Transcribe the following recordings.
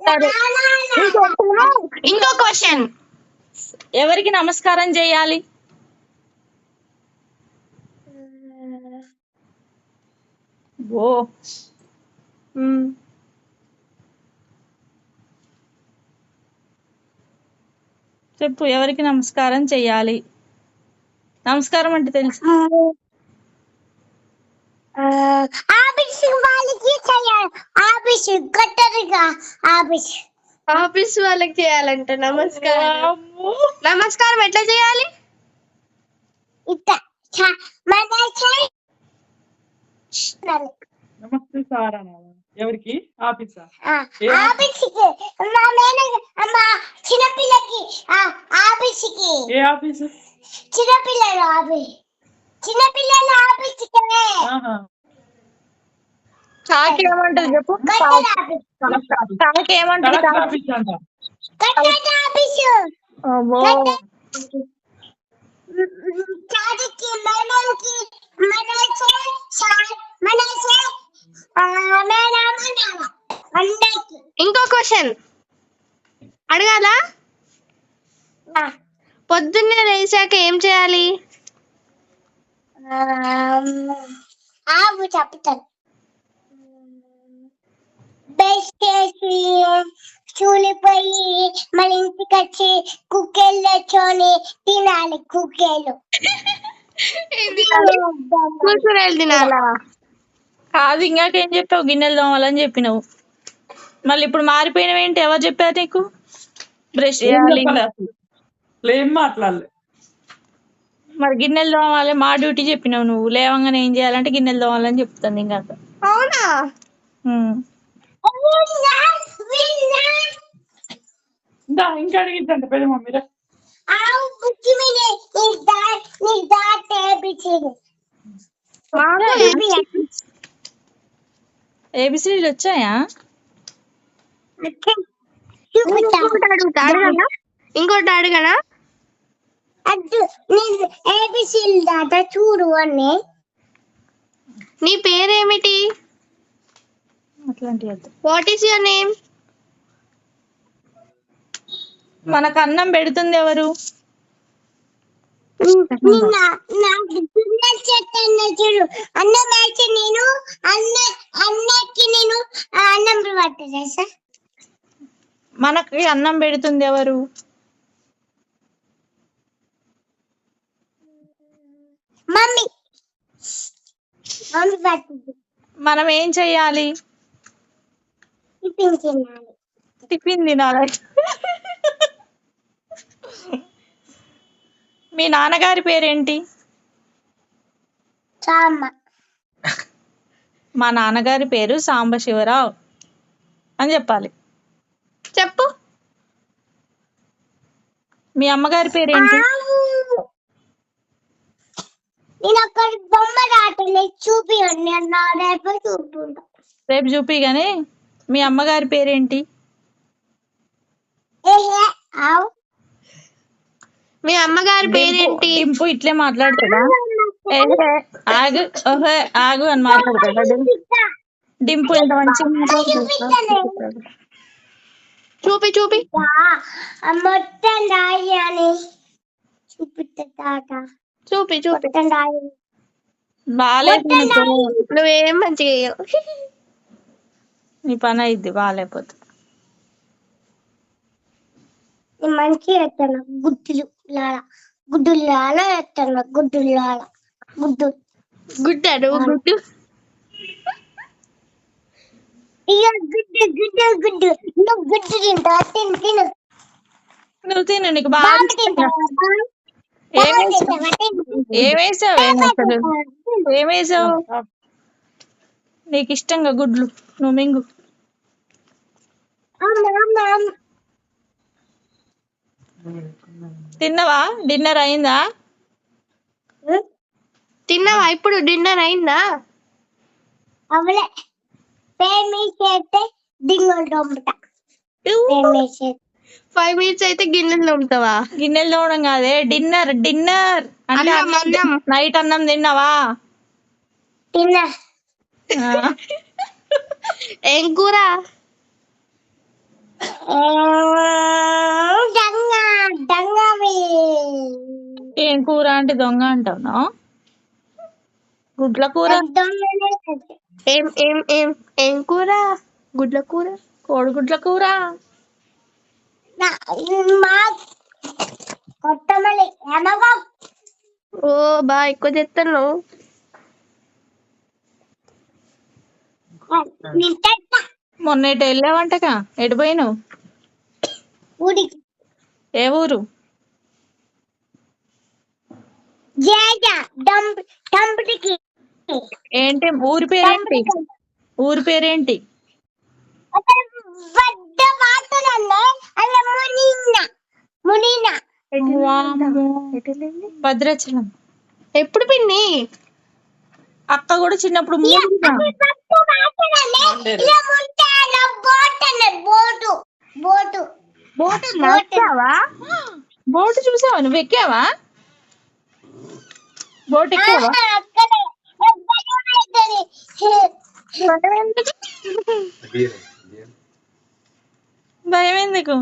సరే. ఇంకో క్వశ్చన్ ఎవరికి నమస్కారం చేయాలి ఓ చెప్పు ఎవరికి నమస్కారం చేయాలి నమస్కారం అంటే తెలుసు. ఆఫీస్ వాళ్ళకి చేయాలి ఆఫీస్ గట్టరుగా ఆఫీస్. ఆఫీస్ వాళ్ళకి చేయాలంట నమస్కారం. నమస్కారం ఎట్లా చేయాలి ఇట్లా చ- మన చేయాలి నమస్తే సార్ అనాలి ఎవరికి? ఆఫీసా ఆ, ఏ? ఆఫీస్కి మా మేనేజర్ మా చిన్నపిల్లకి. ఆ, ఆఫీస్కి ఏ ఆఫీసు? చిన్నపిల్లలు ఆఫీస్ చిన్నపిల్లల ఆఫీస్కి. ఆహా. కాకి ఏమంటది చెప్పు? గట్టర ఆఫీస్ కలెక్టర్ ఆఫీస్. కాకి ఏమంటది కలెక్టర్ ఆఫీస్ అంట. గట్టర ఆఫీసు. అమ్మో. చాటికి మనకి మనసే సార్ మనసే ఆ, మేడం అనాల అందరికి ఇంకో క్వశ్చన్ అడగాల? పొద్దున్నే లేచాక ఏం చేయాలి? చెప్తాను బెస్ట్ చేసి చూలిపోయి మన ఇంటికి వచ్చి కుక్కేలు తెచ్చుకొని తినాలి కుక్కేలు. కూర్చుని తినాలా? కాదు ఇంకాకేం చెప్పావు? గిన్నెలు తోమాలని చెప్పినావు. మళ్ళీ ఇప్పుడు మారిపోయినవి ఏంటి? ఎవరు చెప్పారు నీకు? బ్రష్ చేయాలి ఏం మాట్లాడలే. మరి గిన్నెలు తోమాలి మా డ్యూటీ చెప్పినావు నువ్వు. లేవంగానే ఏం చేయాలంటే గిన్నెలు తోమాలని చెప్తుంది ఇంకా అవునా. ఇంకా ఇంకా పెద్ద మమ్మీరా ఏబిసిడీలు వచ్చాయా? ఇంకోటి అడుగుతా అడగనా చూడు అన్నీ నీ పేరేమిటి? వాట్ ఈస్ యువర్ నేమ్ మనకు అన్నం పెడుతుంది ఎవరు? చూడు. అన్నం వేసి నేను అన్న అన్నకి నేను ఆ అన్నం సార్ మనకి అన్నం పెడుతుంది ఎవరు? మమ్మీ. మనం ఏం చెయ్యాలి? టిఫిన్ తినాలి. టిఫిన్ తినాలి. మీ నాన్నగారి పేరేంటి? మా నాన్నగారి పేరు సాంబశివరావు అని చెప్పాలి చెప్పు మీ అమ్మగారి పేరేంటి. నేను అక్కడ బొమ్మ చూపి నా రేపు చూపుంటా రేపు చూపి గానీ మీ అమ్మగారి పేరేంటి? మీ అమ్మగారి పేరేంటి? డింపు ఇట్లే మాట్లాడుతుందా ఆగు ఓహే ఆగు అని మాట్లాడుతుందా డింపు? ఎంత మాట్లాడుతుందా? చూపి చూపి. మొత్తం రాయి అని చూపి చూపి. బాగాలేదు. నువ్వేం మంచిగా చెయ్యవు. నీ పని అయింది బాగాలేకపోతే మంచిగా ఎత్తాను గుడ్డులు లాల. గుడ్డులు లాల ఎత్తాను గుడ్డులు లాల. గుడ్డు. గుడ్డ నువ్వు గుడ్డు. ఇక గుడ్డు గుడ్డు గుడ్డు. తింటా తిను తిను నువ్వు తిను నీకు బాగా బాగా తింటావా? ఏం బాగా వేసావు? తింటావా? తిను. ఏం వేసావు ఏం అసలు? ఏం వేసావు? నీకు ఇష్టంగా గుడ్లు నువ్వు మింగు. తిన్నవా? డిన్నర్ అయిందా? తిన్నావా? ఇప్పుడు డిన్నర్ అయిందా? అవలే. పేరు మీద చేస్తే డింగులు ఫైవ్ మినిట్స్ అయితే గిన్నెలు తోముతావా? గిన్నెలు తోమడం కాదే డిన్నర్ డిన్నర్ అంటే అన్నం, అన్నం. నైట్ అన్నం తిన్నావా? తిన్నా ఆ. ఏం కూర? ఏం కూర అంటే దొంగ అంటావునా గుడ్ల కూర. ఏం ఏం ఏం ఏం కూర? గుడ్ల కూర? కోడిగుడ్ల కూర ఓ బా ఎక్కువ చెప్తాను మొన్న ఎటు వెళ్ళావంటగా? ఎటు పోయినావు? ఏ ఊరు? ఏంటి ఊరి పేరేంటి? ఊరి పేరేంటి? పెద్ద వాటలన్నీ అలా మునిన మునిన. వామ్మో. భద్రాచలం. ఎప్పుడు పిన్ని? అక్క కూడా చిన్నప్పుడు బోట్ చూసావా? నువ్వు ఎక్కావా? బోట్ ఎక్కావా? భయం ఎందుకు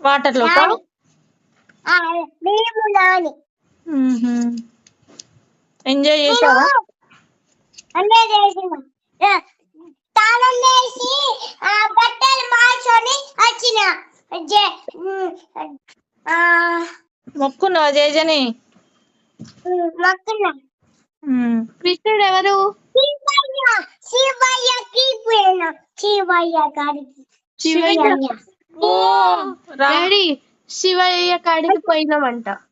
వాటర్లో ఎంజాయ్ చేసావా అన్నీ చేసినాం ఆ, తాళం వేసి ఆ బట్టలు మార్చుకొని వచ్చిన మొక్కున్నావా జేజని ఉమ్, మొక్కున్నా. కృష్ణుడు ఎవరు? శివయ్య. శివయ్యకి పోయినా శివయ్య గారికి శివయ్య. శివయ్య. ఓ రా. డాడీ శివయ్య కాడికి పోయినామంట.